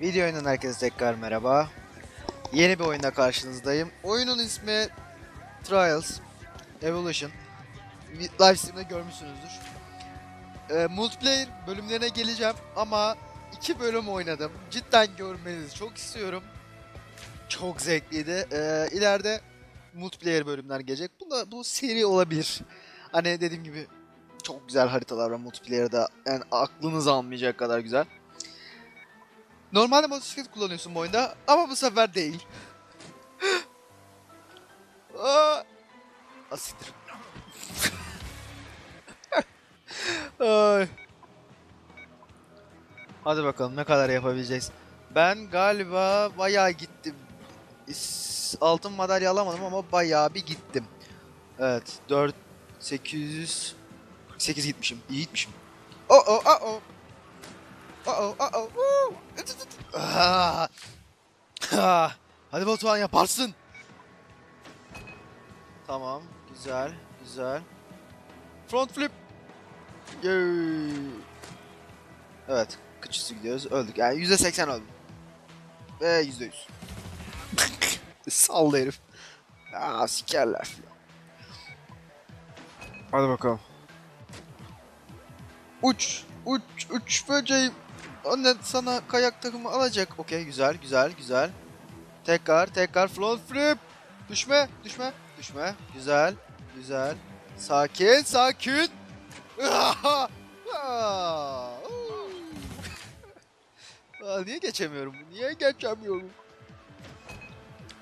Video oyundan herkese tekrar merhaba. Yeni bir oyunda karşınızdayım. Oyunun ismi Trials Evolution. Bir Live stream'de görmüşsünüzdür. Ee, multiplayer bölümlerine geleceğim ama iki bölüm oynadım. Cidden görmenizi çok istiyorum. Çok zevkliydi. Ee, ileride multiplayer bölümler gelecek. Bu da bu seri olabilir. Hani dediğim gibi çok güzel haritalar var multiplayer'da. Yani aklınız almayacak kadar güzel. Normalde motosiklet kullanıyorsun bu oyunda ama bu sefer değil. Aa! Asiktir. Ay. Hadi bakalım ne kadar yapabileceğiz. Ben galiba bayağı gittim. Altın madalya alamadım ama bayağı bir gittim. Evet 4 800 48 gitmişim. İyi gitmişim. Oh oh oh oh. Oh oh oh oh. Tut, tut. Ah. Ah. Hadi Batuhan yaparsın. Tamam. Güzel. Güzel. Front flip. Yay. Evet. Kıçısı gidiyoruz. Öldük. Yani %80 öldüm. Ve %100. Saldı herif. Aa sikerler filan. Hadi bakalım. Uç. Uç. Uç böceğim. Anne sana kayak takımı alacak. Okey güzel güzel güzel. Tekrar tekrar front flip. Düşme düşme düşme. Güzel güzel. Sakin sakin. Aa, niye geçemiyorum? Niye geçemiyorum?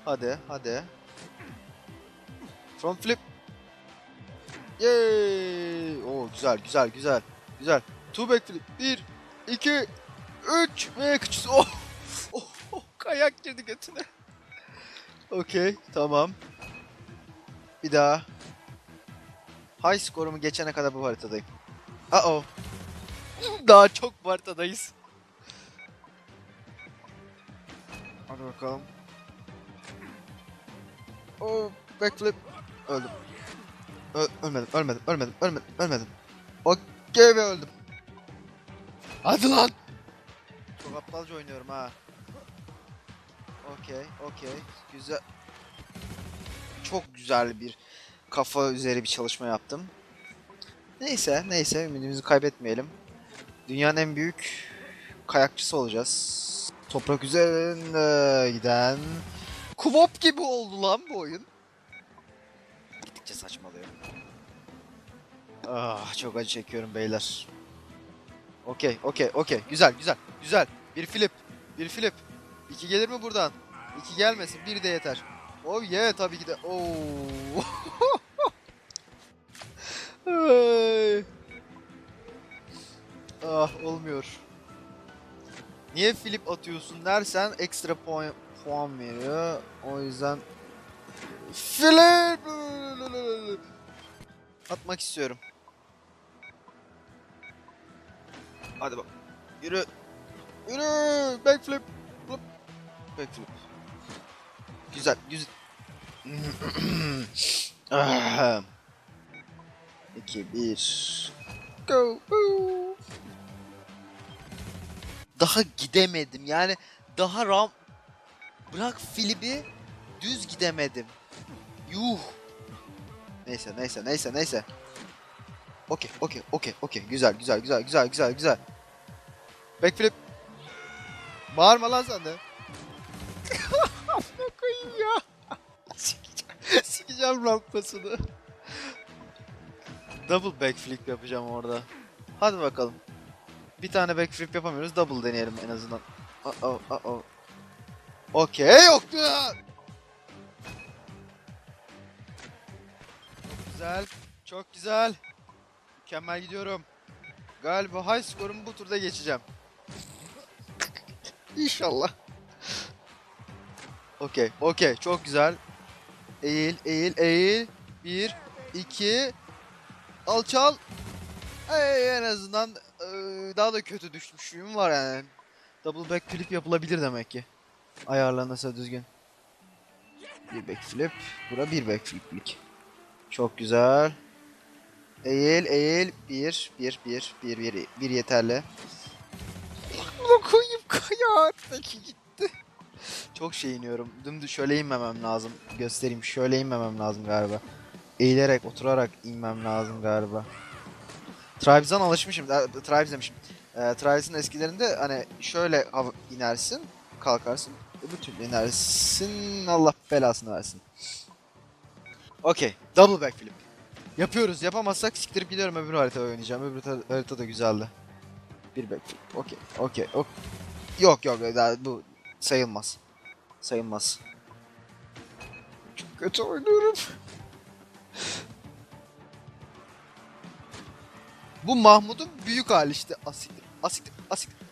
Hadi hadi. Front flip. Yay! Oo güzel güzel güzel. Güzel. Two back flip. Bir, iki, üç ve kıçısı. Oh! Oh, oh, kayak girdi götüne. Okey, tamam. Bir daha. High skorumu geçene kadar bu haritadayım. Uh oh. Daha çok bu haritadayız. Hadi bakalım. Oh, backflip. Öldüm. Ö- ölmedim, ölmedim, ölmedim, ölmedim, ölmedim. Okey ve öldüm. Hadi lan! Aptalca oynuyorum ha. Okey, okey. Güzel. Çok güzel bir kafa üzeri bir çalışma yaptım. Neyse, neyse ümidimizi kaybetmeyelim. Dünyanın en büyük kayakçısı olacağız. Toprak üzerinde giden Kvop gibi oldu lan bu oyun. Gittikçe saçmalıyor. Ah çok acı çekiyorum beyler. Okey, okey, okey. Güzel, güzel, güzel. Bir flip, bir flip. İki gelir mi buradan? İki gelmesin, bir de yeter. Oh yeah, tabii ki de. Oh. Ah, olmuyor. Niye flip atıyorsun dersen ekstra puan, puan veriyor. O yüzden flip atmak istiyorum. Hadi bak. Yürü. Yürü. Backflip. Flip. Backflip. Güzel. Güzel. Ah. 2 1 Go. Woo. Daha gidemedim. Yani daha ram bırak filibi düz gidemedim. Yuh. Neyse neyse neyse neyse. Okey, okey, okey, okey. Güzel, güzel, güzel, güzel, güzel, güzel. Backflip. Bağırma lan sen de. Amına koyayım ya. Sikeceğim, sikeceğim rampasını. Double backflip yapacağım orada. Hadi bakalım. Bir tane backflip yapamıyoruz. Double deneyelim en azından. Uh oh, uh oh. Okey, yoktu. Güzel. Çok güzel. Mükemmel gidiyorum. Galiba high score'umu bu turda geçeceğim. İnşallah. Okey, okey. Çok güzel. Eğil, eğil, eğil. Bir, iki. Alçal. Ey, en azından eee, daha da kötü düşmüşlüğüm var yani. Double backflip yapılabilir demek ki. Ayarlanırsa düzgün. Bir backflip. Bura bir backfliplik. Çok güzel. Eğil eğil. Bir, bir, bir, bir, bir, bir yeterli. Bunu. ya peki gitti. Çok şey iniyorum. Dümdüz şöyle inmemem lazım. Göstereyim. Şöyle inmemem lazım galiba. Eğilerek, oturarak inmem lazım galiba. Tribes'dan alışmışım. Tribes demişim. E, Tribes'in eskilerinde hani şöyle inersin, kalkarsın. Öbür türlü inersin. Allah belasını versin. Okey. Double backflip. Yapıyoruz. Yapamazsak siktirip gidiyorum öbür harita oynayacağım. Öbür harita, da güzeldi. Bir backflip. Okey. Okey. ok- Yok yok daha bu sayılmaz. Sayılmaz. Çok kötü oynuyorum. Bu Mahmut'un büyük hali işte. Asiktir. Asiktir. Asiktir.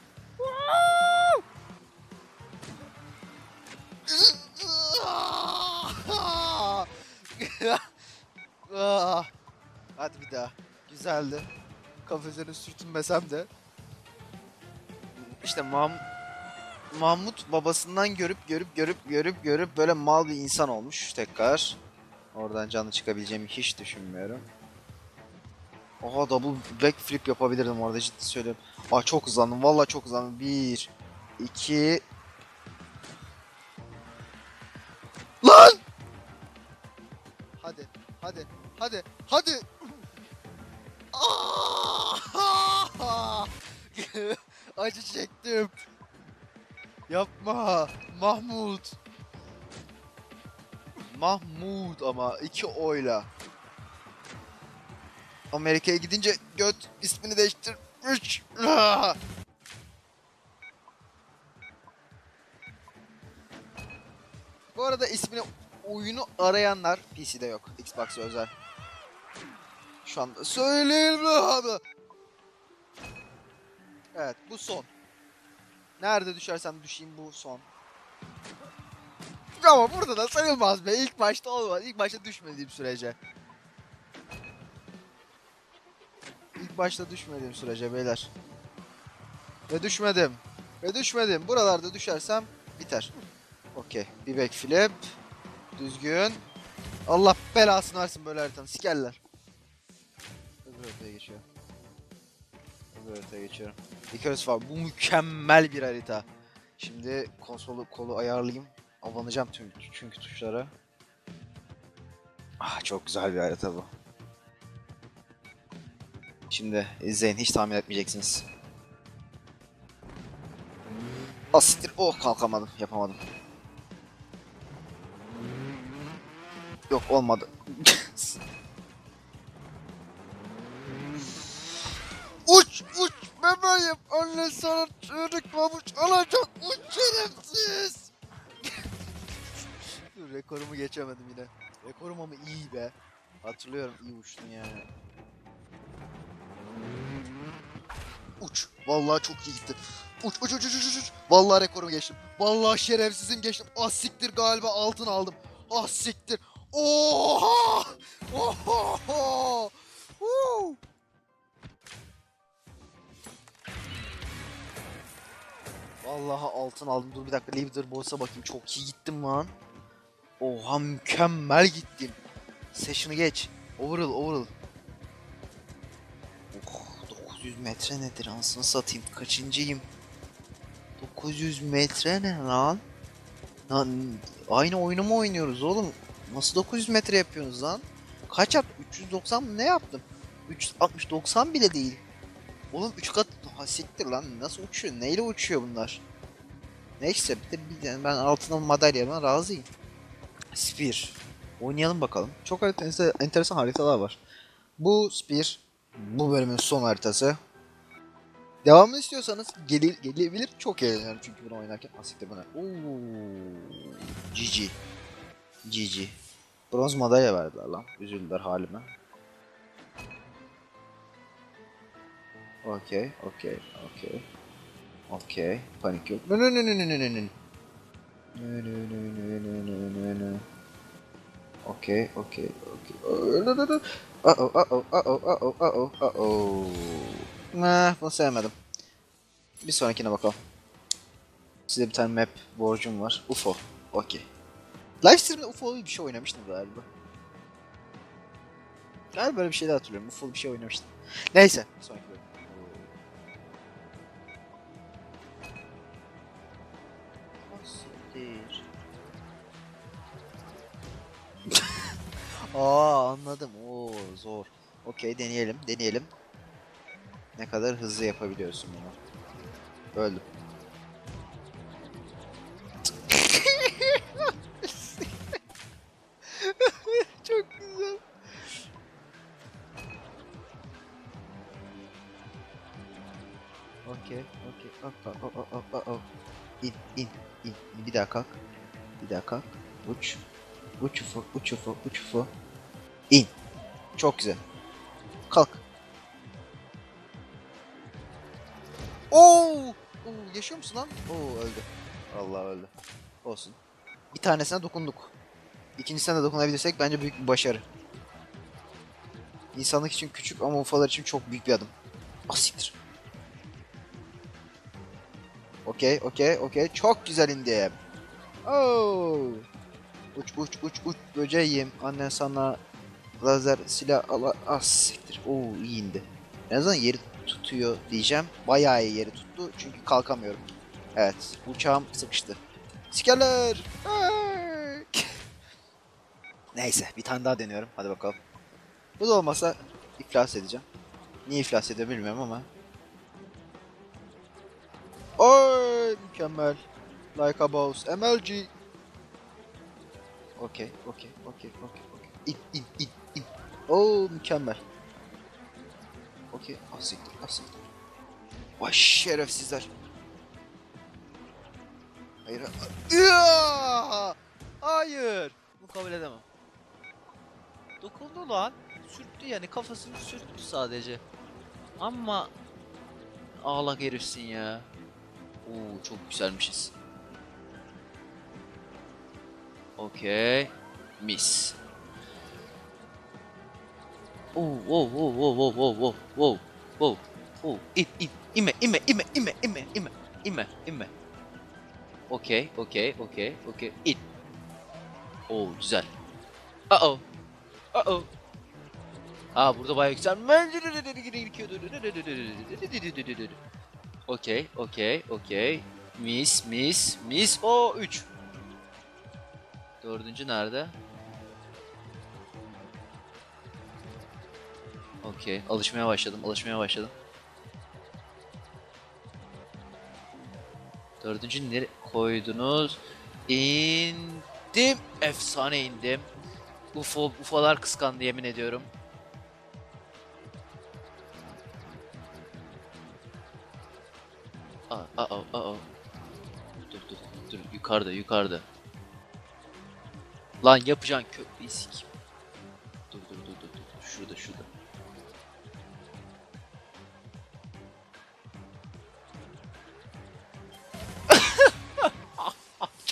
Hadi bir daha. Güzeldi. Kafesine sürtünmesem de. İşte Mam Mahmut babasından görüp görüp görüp görüp görüp böyle mal bir insan olmuş tekrar. Oradan canlı çıkabileceğimi hiç düşünmüyorum. Oha double backflip yapabilirdim orada ciddi söylüyorum. Aa çok hızlandım. Vallahi çok hızlandım. 1 2 Lan! Hadi, hadi, hadi, hadi. Acı çektim. Yapma. Mahmut. Mahmut ama iki oyla. Amerika'ya gidince göt ismini değiştirmiş. Bu arada ismini oyunu arayanlar PC'de yok. Xbox özel. Şu anda söyleyeyim mi abi? Evet bu son. Nerede düşersem düşeyim bu son. Ama burada da sayılmaz be. İlk başta olmaz. İlk başta düşmediğim sürece. İlk başta düşmediğim sürece beyler. Ve düşmedim. Ve düşmedim. Buralarda düşersem biter. Okey. Bir backflip. Düzgün. Allah belasını versin böyle haritanı. Sikerler. Öbür haritaya geçiyor. Öbür haritaya geçiyorum. Icarus var. Bu mükemmel bir harita. Şimdi konsolu kolu ayarlayayım. Abanacağım tüm çünkü tuşlara. Ah çok güzel bir harita bu. Şimdi izleyin hiç tahmin etmeyeceksiniz. Asittir. Oh kalkamadım. Yapamadım. Yok olmadı. Geçemedim yine. Rekorum ama iyi be. Hatırlıyorum iyi uçtun yani. Uç. Vallahi çok iyi gitti. Uç uç uç uç uç uç. Vallahi rekorumu geçtim. Vallahi şerefsizim geçtim. Ah siktir galiba altın aldım. Ah siktir. Oha! Woo! Vallahi altın aldım. Dur bir dakika leaderboard'a bakayım. Çok iyi gittim lan. Oha mükemmel gittim. Session'ı geç. Overall overall. Oh, 900 metre nedir anasını satayım. Kaçıncıyım? 900 metre ne lan? Lan aynı oyunu mu oynuyoruz oğlum? Nasıl 900 metre yapıyorsunuz lan? Kaç yap? 390 mı ne yaptım? 360 90 bile değil. Oğlum 3 kat ha siktir lan nasıl uçuyor? Neyle uçuyor bunlar? Neyse bir de bir ben altın madalyama razıyım. Spear. Oynayalım bakalım. Çok harita, enteresan haritalar var. Bu Spear. Bu bölümün son haritası. Devamını istiyorsanız gelir, gelebilir. Çok eğleniyorum çünkü bunu oynarken. Asiktir bana. Ooo. GG. GG. Bronz madalya verdiler lan. Üzüldüler halime. Okey, okey, okey. Okey, panik yok. No no no no no no no Okey, okey, okey. Oh. Uh-oh, uh-oh, uh-oh, uh-oh, uh-oh, uh-oh. Nah, bunu sevmedim. Bir sonrakine bakalım. Size bir tane map borcum var. UFO. Okey. Livestream'de UFO'lu bir şey oynamıştım galiba. Galiba böyle bir şey de hatırlıyorum. UFO'lu bir şey oynamıştım. Neyse. Sonraki Aa anladım. Oo zor. Okey deneyelim deneyelim. Ne kadar hızlı yapabiliyorsun bunu. Öldüm. Çok güzel. Okey, okey. Hop, hop, hop, hop, hop, hop, hop. İn, in, in. Bir daha kalk. Bir daha kalk. Uç. Uç ufo, uç ufo, uç ufo. İn. Çok güzel. Kalk. Oo! Oo, yaşıyor musun lan? Oo öldü. Allah öldü. Olsun. Bir tanesine dokunduk. İkincisine de dokunabilirsek bence büyük bir başarı. İnsanlık için küçük ama ufalar için çok büyük bir adım. Ah siktir. Okey, okey, okey. Çok güzel indim. Oo. Uç, uç, uç, uç böceğim. Annen sana lazer silah ala... Ah siktir. Oo iyi indi. En azından yeri tutuyor diyeceğim. Bayağı iyi yeri tuttu çünkü kalkamıyorum. Evet, uçağım sıkıştı. Sikerler! Neyse, bir tane daha deniyorum. Hadi bakalım. Bu da olmasa iflas edeceğim. Niye iflas ediyor bilmiyorum ama. Oy mükemmel. Like a boss. MLG. Okey, okey, okey, okey, okey. İn, in, in. Oo mükemmel. Okey, asiktir, asiktir. Vay şerefsizler. Hayır. Hayır. Bu kabul edemem. Dokundu lan. Sürttü yani kafasını sürttü sadece. Ama ağlak herifsin ya. Oo çok güzelmişiz. Okey. Mis. Oo wow wow wow wow wow wow wow wow wow in in ime ime ime ime ime ime ime ime. Okey okey okey okey in. Oo güzel. Uh oh. Uh oh. Aa burada bayağı yükselme. Okey, okey, okey. Mis, mis, mis. O 3. Dördüncü nerede? Okey, alışmaya başladım, alışmaya başladım. Dördüncü nereye koydunuz? İndim. Efsane indim. UFO, UFO'lar kıskandı yemin ediyorum. Aa, aa, aa. Dur dur dur yukarıda yukarıda. Lan yapacağın köprüyü sikeyim.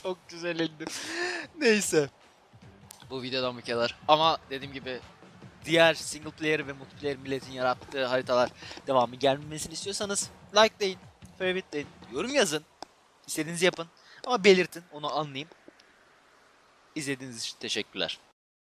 Çok güzel indim. Neyse. Bu videodan bu kadar. Ama dediğim gibi diğer single player ve multiplayer milletin yarattığı haritalar devamı gelmemesini istiyorsanız likelayın, favorite'leyin, yorum yazın. İstediğinizi yapın. Ama belirtin, onu anlayayım. İzlediğiniz için teşekkürler.